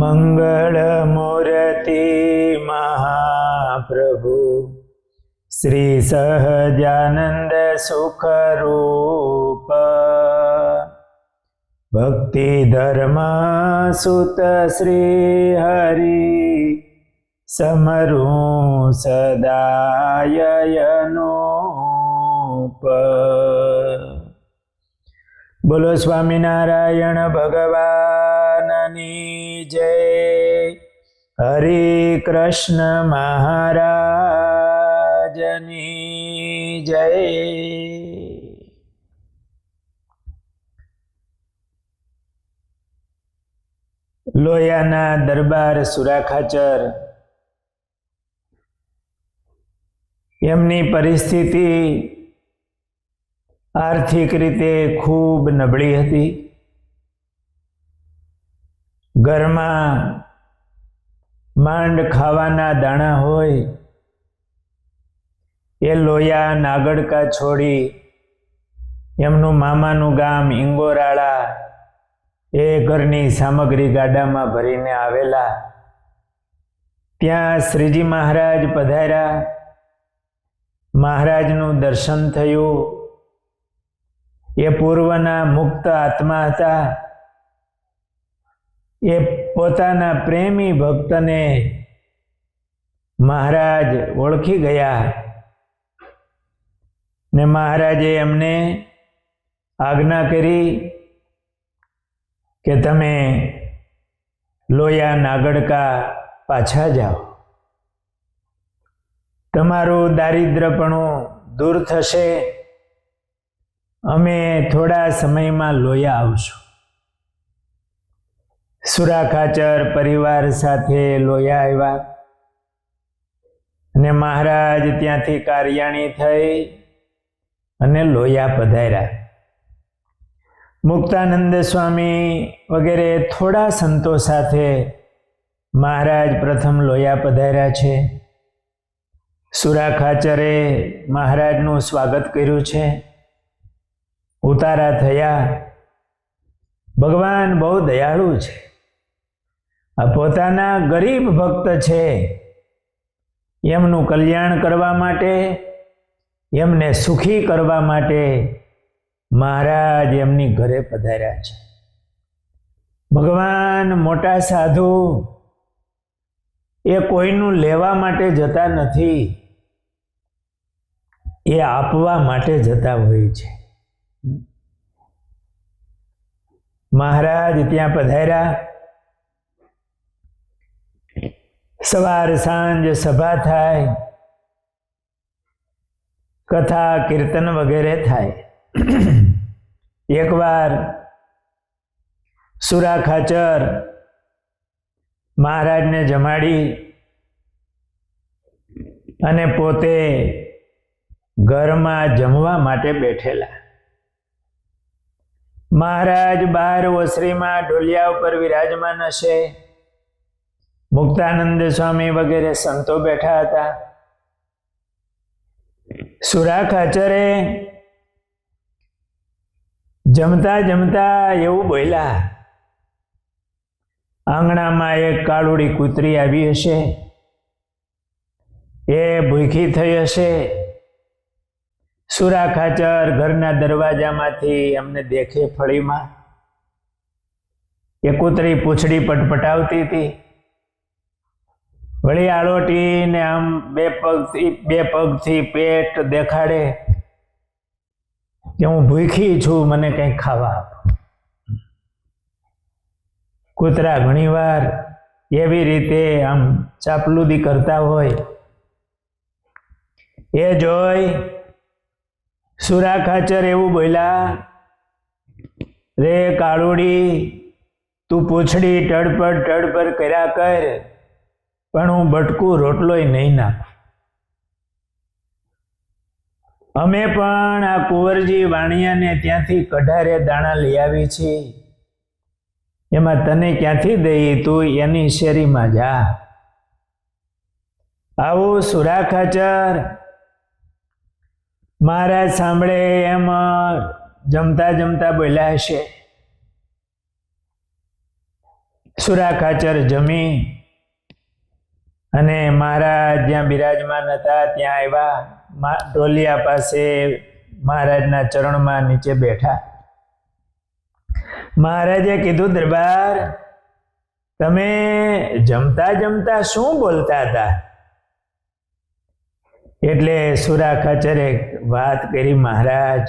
મંગળમૂર્તિ મહાપ્રભુ શ્રી સહજાનંદ સુખરૂપ ભક્તિ ધર્મ સુત શ્રી હરિ સમરું સદાયનુપ બોલો સ્વામિનારાયણ ભગવાનની જય. હરે કૃષ્ણ મહારાજની જય. લોયાના દરબાર સુરાખાચર. એમની પરિસ્થિતિ આર્થિક રીતે ખૂબ નબળી હતી. ઘરમાં માંડ ખાવાના દાણા હોય, એ લોયા નાગડકા છોડી, એમનું મામાનું ગામ ઇંગોરાળા એ ઘરની સામગ્રી ગાડામાં ભરીને આવેલા. ત્યાં શ્રીજી મહારાજ પધાર્યા. મહારાજનું દર્શન થયું. એ પૂર્વના મુક્ત આત્મા હતા. એ પોતાના પ્રેમી ભક્તને મહારાજ ઓળખી ગયા. ને મહારાજે એમને આજ્ઞા કરી કે તમે લોયા નાગડકા પાછા જાઓ. તમારું દારિદ્રપણું દૂર થશે. અમે થોડા સમયમાં લોયા આવશું. સુરાખાચર પરિવાર સાથે લોયા આવ્યા અને મહારાજ ત્યાંથી કાર્યાણી થઈ અને લોયા પધાર્યા મુક્તાનંદ સ્વામી વગેરે થોડા સંતો સાથે મહારાજ પ્રથમ લોયા પધાર્યા છે. સુરાખાચરે મહારાજનું સ્વાગત કર્યું છે. ઉતારા થયા. ભગવાન બહુ દયાળુ છે. પોતાના ગરીબ ભક્ત છે. એમનું કલ્યાણ કરવા માટે, એમને સુખી કરવા માટે મહારાજ એમની ઘરે પધાર્યા છે. ભગવાન મોટા સાધુ, એ કોઈનું લેવા માટે જતા નથી, એ આપવા માટે જતા હોય છે. મહારાજ ત્યાં પધાર્યા. સવાર સાંજ સભા થાય, કથા કીર્તન વગેરે થાય. એકવાર સુરા ખાચર મહારાજને જમાડી અને પોતે ઘરમાં જમવા માટે બેઠેલા. મહારાજ બહાર ઓસરીમાં ઢોલિયા ઉપર વિરાજમાન હશે. મુક્તાનંદ સ્વામી વગેરે સંતો બેઠા હતા. સુરા ખાચરે જમતા જમતા એવું બોલ્યા, આંગણામાં એક કાળુડી કૂતરી આવી હશે. એ ભૂખી થઈ હશે. સુરા ખાચર ઘરના દરવાજામાંથી એમને દેખે ફળીમાં. એ કૂતરી પૂછડી પટપટાવતી હતી. વળી આળોટીને આમ બે પગથી બે પગથી પેટ દેખાડે કે હું ભૂખી છું, મને કંઈક ખાવા આપો. કૂતરા ઘણીવાર એવી રીતે આમ ચાપલુદી કરતા હોય. એ જોઈ સુરા ખાચર એવું બોલ્યા, રે કાળુડી, તું પૂછડી ટડપડ ટડપડ કર્યા કર. પણ હું બટકું રોટલોય નહીં નાખું. અમે પણ આ કુંવરજી વાણિયાને ત્યાંથી કઢારે દાણા લઈ આવી છે એમાં તને ક્યાંથી દઈ તું એની શેરીમાં જા. આવું સુરા ખાચર. મહારાજ સાંભળે એમ જમતા જમતા બોલ્યા હશે. સુરા ખાચર જમી. અને મહારાજ જ્યાં બિરાજમાન હતા, ત્યાં આવ્યા ઢોલિયા પાસે મહારાજના ચરણમાં નીચે બેઠા. મહારાજે કીધું, દરબાર, તમે જમતા જમતા શું બોલતા હતા? એટલે સુરા ખચરે વાત કરી, મહારાજ,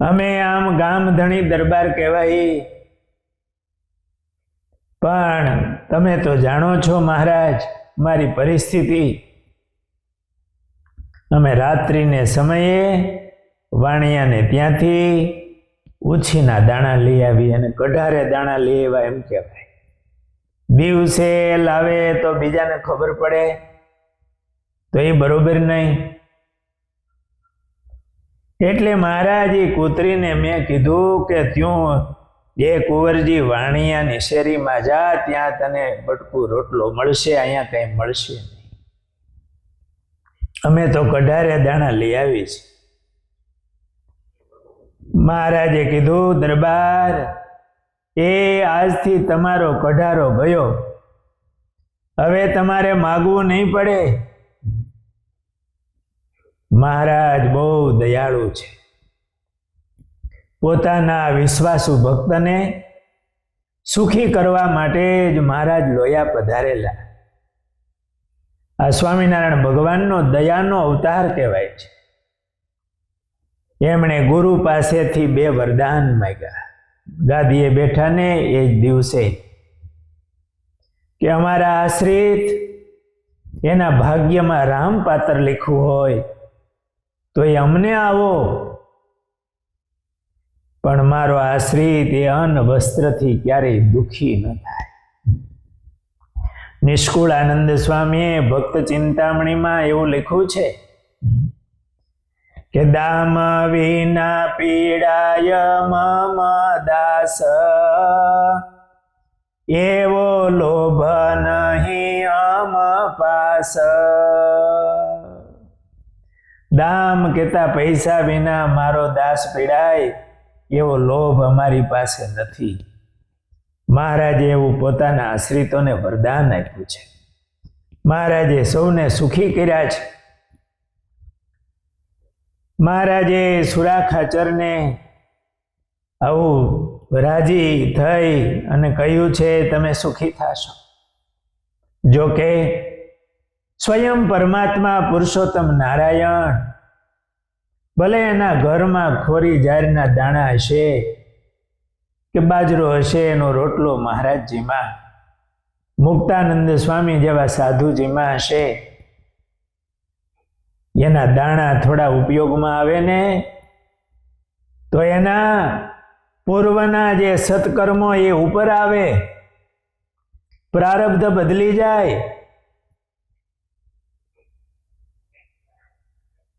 અમે આમ ગામ ધણી દરબાર કહેવાય પણ તમે તો જાણો છો મહારાજ, મારી પરિસ્થિતિ. અમે રાત્રિને સમયે વાણિયાને ત્યાંથી ઉછીના દાણા લઈ આવી અને કઢારે દાણા લઈ આવ્યા એમ કહેવાય. દિવસે લાવે તો બીજાને ખબર પડે, તો એ બરોબર નહીં. એટલે મહારાજ એ કૂતરીને મેં કીધું કે ત્યું એ કુંવરજી વાણિયાની શેરીમાં જા, ત્યાં તને બટકું રોટલો મળશે, અહીંયા કંઈ મળશે નહીં. અમે તો કઢારે દાણા લઈ આવી છે. મહારાજે કીધું, દરબાર, એ આજથી તમારો કઢારો ગયો હવે તમારે માગવું નહીં પડે. મહારાજ બહુ દયાળુ છે. પોતાના વિશ્વાસુ ભક્તને સુખી કરવા માટે જ મહારાજ લોયા પધારેલા. આ સ્વામિનારાયણ ભગવાનનો દયાનો અવતાર કહેવાય છે. એમણે ગુરુ પાસેથી બે વરદાન માગ્યા. ગાદીએ બેઠા ને એ જ દિવસે કે અમારા આશ્રિત એના ભાગ્યમાં રામ પાત્ર લખવું હોય તો એ અમને આવો. પણ મારો આશ્રિત એ અન્ન વસ્ત્રથી ક્યારેય દુઃખી ન થાય. નિષ્કુળ આનંદ સ્વામીએ ભક્ત ચિંતામણીમાં એવું લખ્યું છે કે દામ વિના પીડાય મમ દાસ. એવો લોભ નહીં અમ પાસ. દામ કેતા પૈસા વિના મારો દાસ પીડાય એવો લોભ અમારી પાસે નથી. મહારાજે એવું પોતાના આશ્રિતોને વરદાન આપ્યું છે. મહારાજે સૌને સુખી કર્યા છે. મહારાજે સુરાખાચરને આવું રાજી થઈ અને કહ્યું છે, તમે સુખી થશો. જો કે, સ્વયં પરમાત્મા પુરુષોત્તમ નારાયણ ભલે એના ઘરમાં ખોરી જારના દાણા હશે કે બાજરો હશે, એનો રોટલો મહારાજજીમાં, મુક્તાનંદ સ્વામી જેવા સાધુજીમાં હશે, એના દાણા થોડા ઉપયોગમાં આવે ને, તો એના પૂર્વના જે સત્કર્મો એ ઉપર આવે, પ્રારબ્ધ બદલી જાય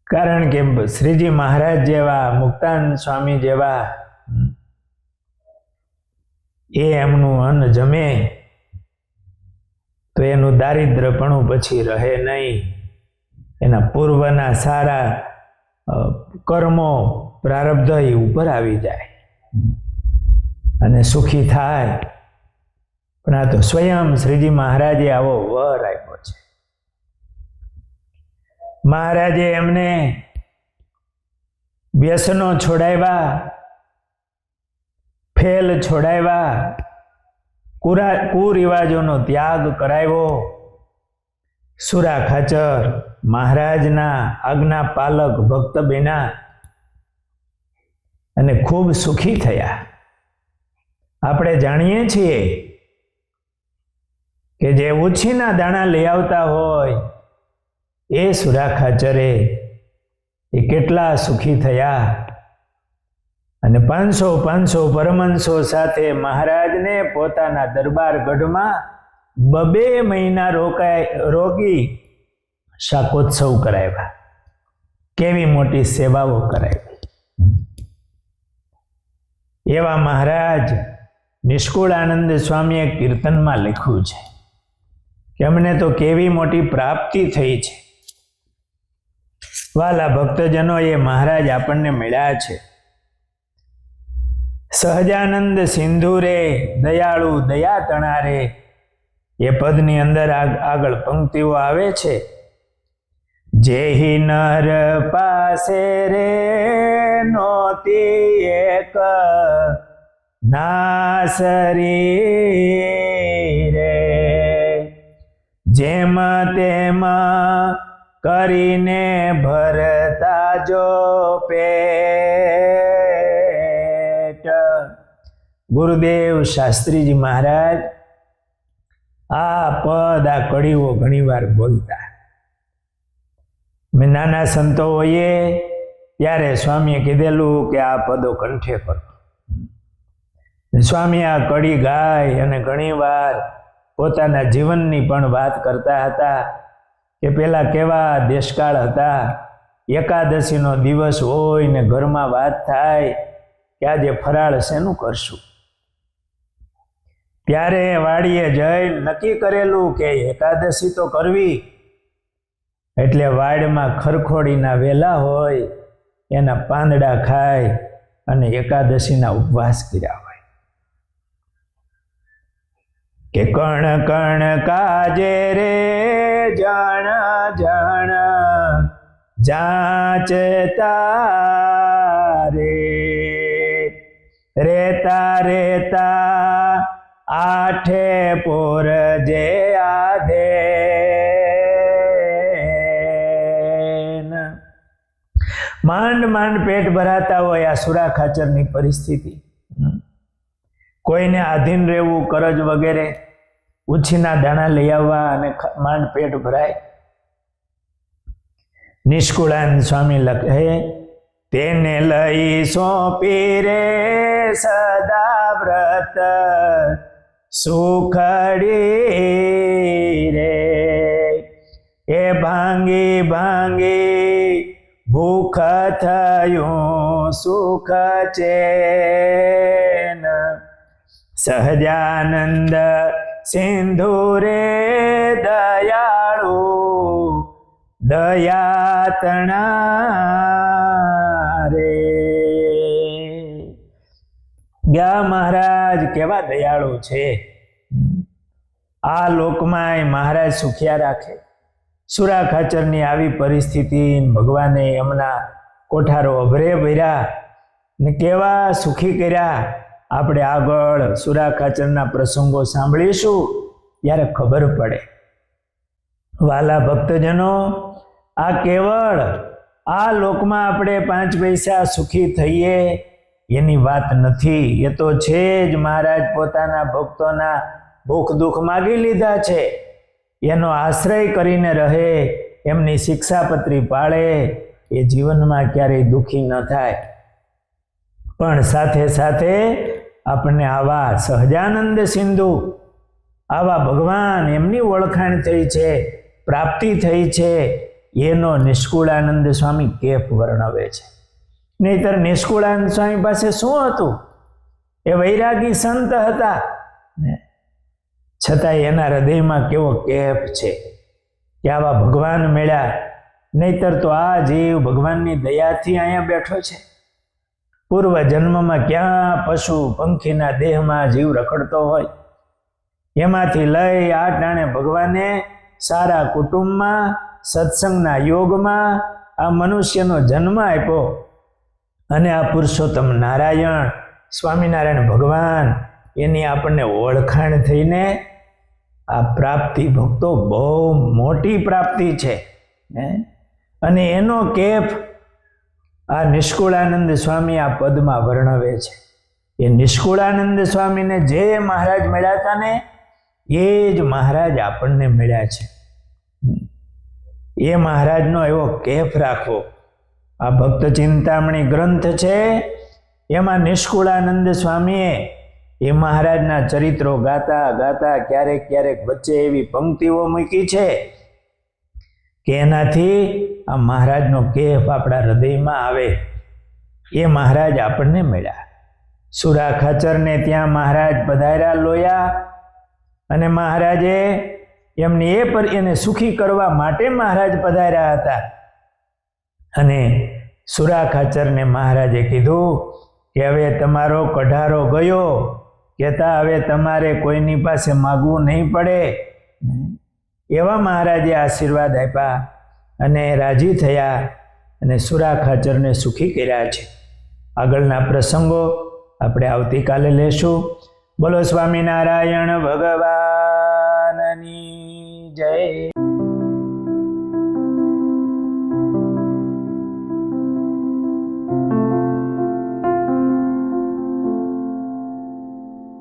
કારણ કે શ્રીજી મહારાજ જેવા, મુક્તાન સ્વામી જેવા, એ એમનું અન્ન જમે, તો એનું દારિદ્રપણું પછી રહે નહીં. એના પૂર્વના સારા કર્મો પ્રારબ્ધ એ ઉપર આવી જાય. અને સુખી થાય. પણ આ તો સ્વયં શ્રીજી મહારાજે આવો વર આપ્યો છે. મહારાજે એમને વ્યસનો છોડાવ્યા, ફેલ છોડાવ્યા, કુરા, કુરિવાજોનો ત્યાગ કરાવ્યો. સુરા ખાચર મહારાજના આજ્ઞા પાલક ભક્ત બેના અને ખૂબ સુખી થયા. આપણે જાણીએ છીએ કે જે ઉછીના દાણા લઈ આવતા હોય એ સુરાખાચરે એ કેટલા સુખી થયા. અને પાંચસો પાંચસો પરમંશો સાથે મહારાજને પોતાના દરબાર ગઢમાં બબે મહિના રોકાય, રોકી શાકોત્સવ કરાવ્યા. કેવી મોટી સેવાઓ કરાવી. એવા મહારાજ નિષ્કુળ આનંદ સ્વામીએ કીર્તનમાં લખ્યું છે કે અમને તો કેવી મોટી પ્રાપ્તિ થઈ છે. વાલા ભક્તજનો એ મહારાજ આપણને મળ્યા છે. સહજાનંદ સિંધુ રે દયાળુ દયા તણારે એ પદની અંદર આગ- આગળ પંક્તિઓ આવે છે. જેહી નર પાસે રે નોતી એક નાસરી રે. જેમ તેમ કરીને ભરતા જો પેટ. ગુરુદેવ શાસ્ત્રીજી મહારાજ, આ પદ આ કડીઓ ઘણીવાર બોલતા. મેં નાના સંતો હોઈએ ત્યારે સ્વામીએ કીધેલું કે આ પદો કંઠે કરો. સ્વામી આ કડી ગાય અને ઘણીવાર પોતાના જીવનની પણ વાત કરતા હતા. કે પેલા કેવા દેશકાળ હતા? એકાદશીનો દિવસ હોય ને ઘરમાં વાત થાય કે આજે ફરાળ શેનું કરશું? ત્યારે વાડીએ જઈ નક્કી કરેલું કે એકાદશી તો કરવી. એટલે વાડમાં ખરખોડીના વેલા હોય, એના પાંદડા ખાય અને એકાદશીના ઉપવાસ કર્યા હોય કે કણ કણ કાજે રે જાણા જાણા જાચતા રે રેતા રેતા આઠે પોર જે આધે માંડ માંડ પેટ ભરાતા હોય આ સુરા ખાચરની પરિસ્થિતિ. કોઈને આધીન રહેવું, કરજ વગેરે ઉછીના દાણા લઈ આવવા અને માંડ પેટ ભરાય. નિષ્કુળાન સ્વામી લખે તેને લઈ સોંપી રે સદા વ્રત, સુખડી રે. એ ભાંગી ભાંગી ભૂખ થયું, સુખ ચેન સહજાનંદ સિંધુ રે દયાળુ દયાતણા રે ગયા મહારાજ કેવા દયાળુ છે? આ લોકમાં મહારાજ સુખિયા રાખે. સુરા ખાચરની આવી પરિસ્થિતિ ભગવાને એમના કોઠારો અભરે ભર્યા ને કેવા સુખી કર્યા. આપણે આગળ સુરા ખાચરના પ્રસંગો સાંભળીશું, ત્યારે ખબર પડે. વાલા ભક્તજનો, આ કેવળ, આ લોકમાં આપણે પાંચ પૈસા સુખી થઈએ, એની વાત નથી. એ તો છે જ મહારાજ પોતાના ભક્તોના ભૂખ દુઃખ માગી લીધા છે. એનો આશ્રય કરીને રહે, એમની શિક્ષાપત્રી પાળે, એ જીવનમાં ક્યારેય દુઃખી ન થાય. પણ સાથે સાથે આપણને આવા સહજાનંદ સિંધુ, આવા ભગવાન એમની ઓળખાણ થઈ છે, પ્રાપ્તિ થઈ છે, એનો નિષ્કુળાનંદ સ્વામી કેફ વર્ણવે છે. નહીતર નિષ્કુળાનંદ સ્વામી પાસે શું હતું? એ વૈરાગી સંત હતા. છતાં એના હૃદયમાં કેવો કેફ છે કે આવા ભગવાન મળ્યા. નહીતર તો આ જીવ ભગવાનની દયાથી અહીંયા બેઠો છે. પૂર્વ જન્મમાં ક્યાં પશુ પંખીના દેહમાં જીવ રખડતો હોય એમાંથી લઈ આ ટાણે ભગવાને સારા કુટુંબમાં, સત્સંગના યોગમાં આ મનુષ્યનો જન્મ આપ્યો અને આ પુરુષોત્તમ નારાયણ, સ્વામિનારાયણ ભગવાન એની આપણને ઓળખાણ થઈને આ પ્રાપ્તિ ભક્તો બહુ મોટી પ્રાપ્તિ છે? અને એનો કેફ આ નિષ્કુળાનંદ સ્વામી આ પદમાં વર્ણવે છે. એ નિષ્કુળાનંદ સ્વામીને જે મહારાજ મળ્યા હતા ને, એ જ મહારાજ આપણને મળ્યા છે. એ મહારાજનો એવો કેફ રાખવો. આ ભક્ત ચિંતામણી ગ્રંથ છે. એમાં નિષ્કુળાનંદ સ્વામીએ એ મહારાજના ચરિત્રો ગાતા ગાતા ક્યારેક ક્યારેક વચ્ચે એવી પંક્તિઓ મૂકી છે. કે એનાથી આ મહારાજનો કેફ આપણા હૃદયમાં આવે. એ મહારાજ આપણને મળ્યા. સુરા ખાચરને ત્યાં મહારાજ પધાર્યા, લોયા અને મહારાજે એમની એ પર એને સુખી કરવા માટે મહારાજ પધાર્યા હતા. અને સુરા ખાચરને મહારાજે કીધું કે હવે તમારો કઢારો ગયો. કહેતા હવે તમારે કોઈની પાસે માગવું નહીં પડે. એવા મહારાજે આશીર્વાદ આપ્યા અને રાજી થયા અને સુરા ખાચરને સુખી કર્યા છે. આગળના પ્રસંગો આપણે આવતીકાલે લેશું. બોલો સ્વામિનારાયણ ભગવાનની જય.